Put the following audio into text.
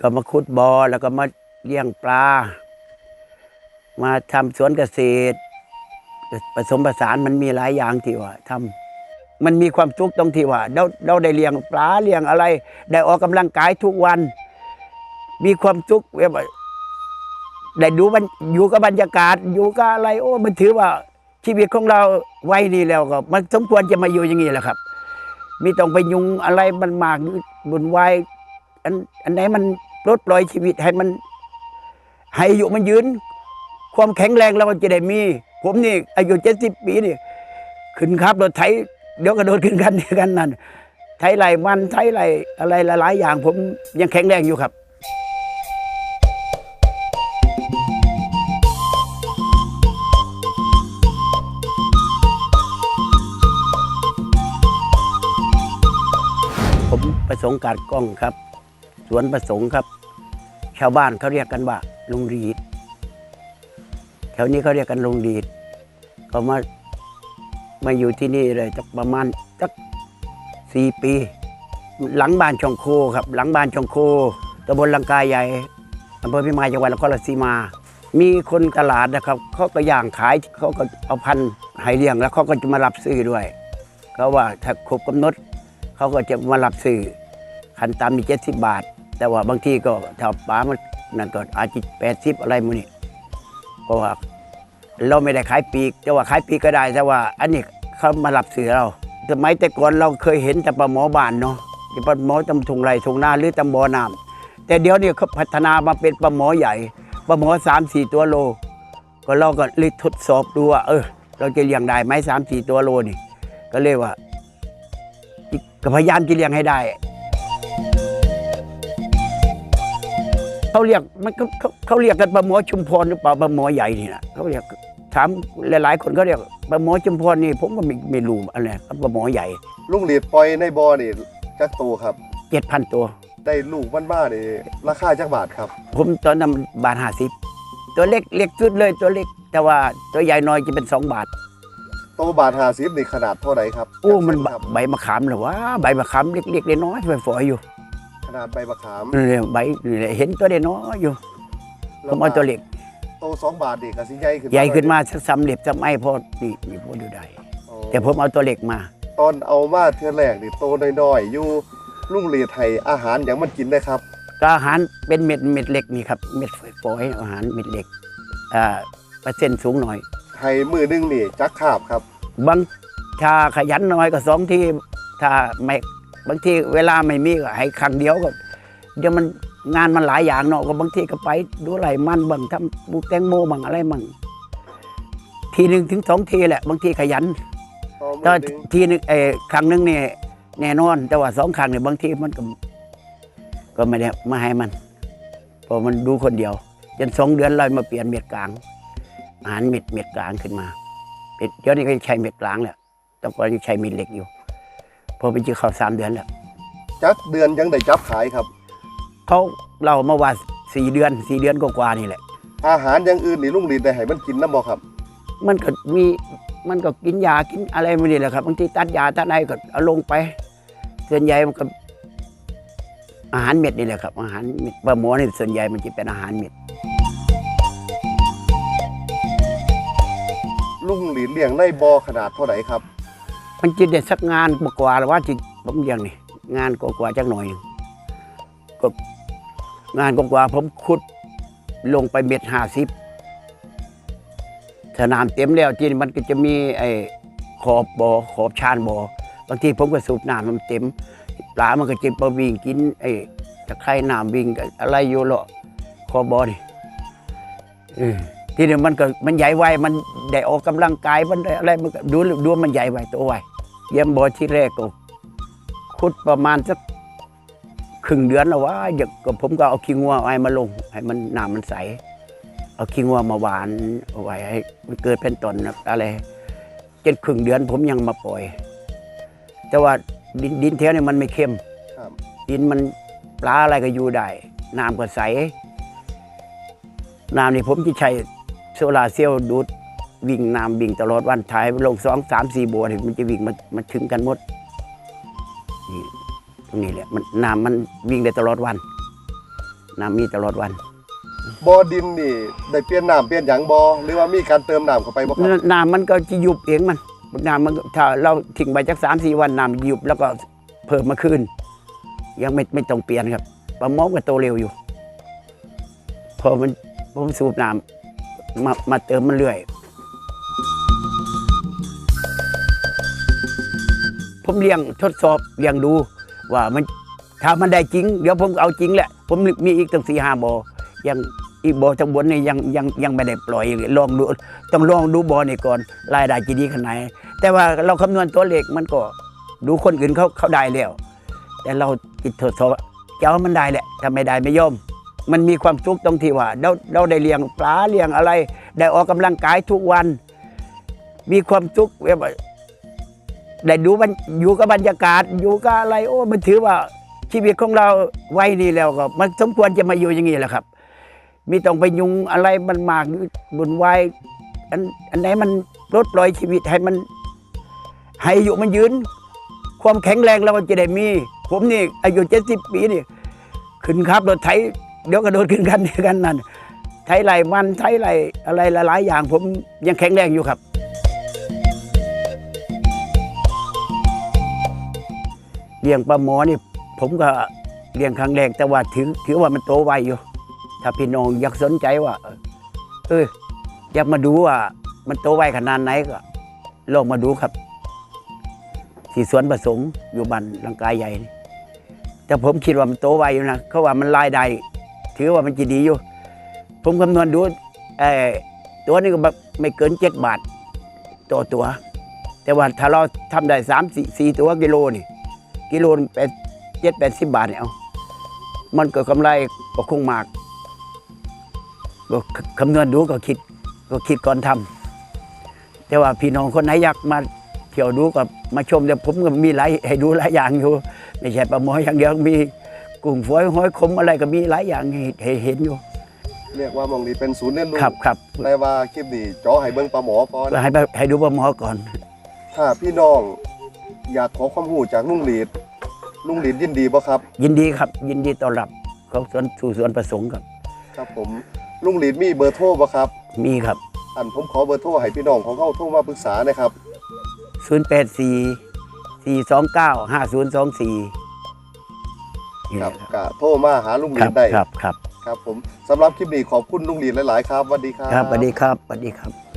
ก็มาขุดบ่อแล้วก็มาเลี้ยงปลา มาทำสวนเกษตร ผสมผสานมันมีหลายอย่างที่ว่าทำมันมีความสุขตรงที่ว่าเราเราได้เลี้ยงปลาเลี้ยงอะไร ได้ออกกำลังกายทุกวัน มีความสุขแบบได้ดูมันอยู่กับบรรยากาศอยู่กับอะไร โอ้มันถือว่าชีวิตของเราไว้นี่แล้วก็ มันสมควรจะมาอยู่อย่างนี้แหละครับ มีต้องไปยุงอะไรมันมากบุญวายอันอันไหนมัน ลดปล่อยชีวิตให้มัน ให้อายุมันยืน ความแข็งแรงเราจะได้มี ผมนี่ อายุเจ็ดสิบปีนี่ขึ้นครับรถไถเดี๋ยวกระโดดขึ้นกันเดียวกันนั่นไถไหลมันไถไหลอะไรหลาย ๆ อย่าง ผมยังแข็งแรงอยู่ครับผมประสงค์การกล้องครับ สวนประสงค์ครับ ชาวบ้านเขาเรียกกันว่าลุงรีดแถวนี้เขาเรียกกันลุงรีดก็มามาอยู่ที่นี่เลยจักประมาณจักสี่ปี หลังบ้านช่องโคครับ หลังบ้านช่องโคตำบลลังกายใหญ่อำเภอพิมายจังหวัดนครราชสีมา มีคนตลาดนะครับเขาก็ย่างขายเขาก็เอาพันธุ์ให้เลี้ยงแล้วเขาก็จะมารับซื้อด้วยเขาว่าถ้าครบกำหนดเขาก็จะมารับซื้อคันตามนี่เจ็ดสิบบาท แต่ว่าบางทีก็ถ้าปลามันนั่นก็อาจจะแปดสิบอะไรมือนี่เพราะว่าเราไม่ได้ขายปีกแต่ว่าขายปีกก็ได้ แต่ว่า อันนี้เขามารับซื้อเราสมัยแต่ก่อนเราเคยเห็นแต่ปลาหมอบานเนาะปลาหมอตำทุงไรทุงนาหรือตำบอน้ำแต่เดี๋ยวนี้เขาพัฒนามาเป็นปลาหมอใหญ่ปลาหมอสามสี่ตัวโล ก็เราก็เลยทดสอบดูว่าเออ เราจะเลี้ยงได้ไหมสามสี่ตัวโลนี่ ก็เลยว่าก็พยายามจะเลี้ยงให้ได้ เขาเรียกมันก็เขาเขาเรียกกันปลาหมอชุมพรหรือเปล่าปลาหมอใหญ่นี่นะเขาเรียกถามหลาย ๆ คนเขาเรียกปลาหมอชุมพรนี่ผมก็ไม่ไม่รู้อะไรครับปลาหมอใหญ่ลุงหลีดปล่อยในบ่อนี่จักตัวครับเจ็ดพันตัว ได้ลูกมันบ้านี่ราคาจักบาทครับ ผมตอนนั้นบาทห้าสิบตัวเล็กเล็กสุดเลยตัวเล็ก แต่ว่าตัวใหญ่หน้อยจะเป็นสองบาทโตบาทหาสิบนี่ขนาดเท่าไหร่ครับโอ้มันจักเส้ครับใบมะขามเหรอวะใบมะขามเล็กๆน้อยๆฝอยๆอยู่ข นาดใบมะขามนี่ใบนี่เห็นตัวเด็น้อยอยู่ผมเอาตัวเล็กโตสองบาทนี่ก็สิใหญ่ขึ้นใหญ่ขึ้นมาสักสำเร็จจะไม่พอนี่นี่พอดูได้โอ้แต่ผมเอาตัวเล็กมา ตอนเอามาเทือแรกนี่โตน้อยๆอยู่ลุงหลีดให้อาหารอย่างมันกินได้ครับก็อาหารเป็นเม็ดเม็ดเล็กนี่ครับเม็ดฝอยๆอาหารเม็ดเล็กอ่าเปอร์เซ็นต์สูงหน่อยให้มือหนึงนี่จักขาบครับ บางถ้าขยันหน่อยก็สองทีถ้าไม่ บางทีเวลาไม่มีก็ให้ครั้งเดียวก็ เดี๋ยวมันงานมันหลายอย่างเนาะก็บางทีก็ไปดูไรมันบางทำปลูกแตงโมบางอะไรบางทีหนึ่งถึงสองทีแหละ บางทีขยันต่อมืแต่อหนึงทีหนึงเออครั้งหนึงเนี่ยแน่นอน แต่ว่าสองครั้งเนี่ยบางทีมันก็ก็ไม่ได้มาให้มันเพราะมันดูคนเดียวจนสองเดือนเรามาเปลี่ยนเม็ดกลางอาหารเม็ดเม็ดกลางขึ้นมาเป็นเดี๋ยวนี้ก็ใช้เม็ดกลางแล้วแต่ก่อนยังใช้เม็ดเล็กอยู่ พอไปเจอเขาสามเดือนแล้วจักเดือนยังได้จับขายครับ เขาเรามาว่าสี่เดือนสี่เดือนกว่าๆนี่แหละ อาหารอย่างอื่นนี่ลุงหลีดได้ให้มันกินน้ำบ่ครับ มันก็มีมันก็กินยากินอะไรไม่นี่แหละครับบางทีตัดยาตัดอะไรก็เอาลงไปส่วนใหญ่มันก็ อาหารเม็ดนี่แหละครับ อาหารเม็ดปลาหมอนี่ส่วนใหญ่มันจะเป็นอาหารเม็ดลุงหลีดเลี้ยงในบ่อขนาดเท่าไหร่ครับ มันจะได้สักงานกว่าหรือว่าจิผมเรียงนี่งานกว่าจักหน่อยก็งานกว่าผมขุดลงไปเม็ดห้าสิบสนามเต็มแล้วที่มันก็จะมีไอ้ขอบบ่อขอบชานบ่อบางทีผมก็สูบน้ำมันเต็มปลามันก็จะมาวิ่งกินไอ้ตะไคร่น้ำวิ่งอะไรอยู่เลาะขอบบ่อนี่เออที่นี่มันก็มันใหญ่ไวมันได้ออกกำลังกายมันอะไรมันดูดูมันใหญ่ไวตัวไว เยี่ยมบ่อที่แรกก็ขุดประมาณสักครึ่งเดือนแล้วว่าอยากก็ผมก็เอาขี้งัวไอ้มาลง ให้มันน้ำมันใส เอาขี้งัวมาหวานเอาไว้ให้มันเกิดเป็นต้นนะอะไรจนครึ่งเดือนผมยังมาปล่อย แต่ว่าดินดินแถวนี้มันไม่เข้มครับดินมันปลาอะไรก็อยู่ได้น้ำก็ใสน้ำนี่ผมจะใช้โซลาร์เซลล์ดูด วิ่งน้ำวิ่งตลอดวันถ่ายลงสองสามสี่บัวนี่มันจะวิ่งมามาถึงกันหมดนี่ตรงนี้แหละมันน้ำมันวิ่งได้ตลอดวันน้ำมีตลอดวันบ่อดินนี่ได้เปลี่ยนน้ำเปลี่ยนหยังบ่หรือว่ามีการเติมน้ำเข้าไปบ่ครับน้ำมันก็จะยุบเองมันน้ำมันก็ถ้าเราทิ้งไปจักสามสี่วันน้ำยุบแล้วก็เพิ่มมาขึ้น ยังไม่ไม่ต้องเปลี่ยนครับปลาหมอก็โตเร็วอยู่พอมันผมสูบน้ำมามาเติมมันเรื่อย ผมเลี้ยงทดสอบเลี้ยงดูว่ามันถ้ามันได้จริง เดี๋ยวผมเอาจริงแหละ ผมมีอีกตั้งสี่ห้าบ่อยังอีกบ่อทั้งบนนี่ยังยังยังไม่ได้ปล่อยลองดูต้องลองดูบ่อนี่ก่อนรายได้จะดีขนาดไหนแต่ว่าเราคำนวณตัวเลขมันก็ดูคนอื่นเขาเขาได้แล้ว แต่เราจิตทดสอบจะเอามันได้แหละถ้าไม่ได้ไม่ยอม มันมีความสุขตรงที่ว่าเราเราได้เลี้ยงปลาเลี้ยงอะไร ได้ออกกำลังกายทุกวัน มีความสุขแบบ ได้ดูมันอยู่กับบรรยากาศอยู่กับอะไรโอ้มันถือว่าชีวิตของเราไว้นี่แล้วก็ มันสมควรจะมาอยู่อย่างนี้แหละครับ มีต้องไปยุงอะไรมันมากบุญวายอันอันไหนมันลดปล่อยชีวิตให้มัน ให้อายุมันยืน ความแข็งแรงเราก็จะได้มี ผมนี่ อายุเจ็ดสิบปีนี่ขึ้นครับรถไถเดี๋ยวกระโดดขึ้นกันกันนั่นไถไหลมันไถไหลอะไรหลายๆอย่าง ผมยังแข็งแรงอยู่ครับ เลี้ยงปลาหมอนี่ผมก็เลี้ยงครั้งแรกแต่ว่าถือถือว่ามันโตไวอยู่ ถ้าพี่น้องอยากสนใจว่า เอออยากมาดูว่า มันโตไวขนาดไหนก็ลองมาดูครับที่สวนประสงค์อยู่บ้านลังกายใหญ่นี่แต่ผมคิดว่ามันโตไวอยู่นะเขาว่ามันรายได้ถือว่ามันจะดีอยู่ ผมคำนวณดูเออตัวนี้ก็ไม่เกินเจ็ดบาทต่อตัว แต่ว่าถ้าเราทำได้สามสี่ตัวกิโลนี่ กิโลแปดเจ็ดแปดสิบบาทเนี่ยเอามันก็กำไรก็คงมากก็คำนวณดูก็คิดก็คิดก่อนทำแต่ว่าพี่น้องคนไหนอยากมาเที่ยวดูก็มาชมแต่ผมก็มีหลายให้ดูหลายอย่างอยู่ไม่ใช่ปลาหมออย่างเดียวมีกุ้งฝอยหอยขมอะไรก็มีหลายอย่างให้ให้เห็นอยู่เรียกว่าหมองนี้เป็นศูนย์เรียนรู้ครับครับแต่ว่าคลิปนี้จอให้เบิ่งปลาหมอก่อนให้ไปให้ดูปลาหมอก่อน ถ้าพี่น้อง อยากขอความรู้จากลุงหลีดลุงหลีดยินดีบ่ครับ ยินดีครับ ยินดีต้อนรับเขาสวนสู่สวนประสงค์ครับ ครับผมลุงหลีดมีเบอร์โทรบ่ครับ มีครับ อันผมขอเบอร์โทรให้พี่น้องของเขาโทรมาปรึกษานะครับ 0 8 4 4 2 9 5 0 2 4นี่คแหรับละกะโทรมาหาลุงหคลีรัดบได้ครับครับครับผมสำหรับคลิปนี้ขอบคุณลุงหลีดหลาย ๆ ครับสวัสดีครับ ครับสวัสดีครับสวัสดีครับ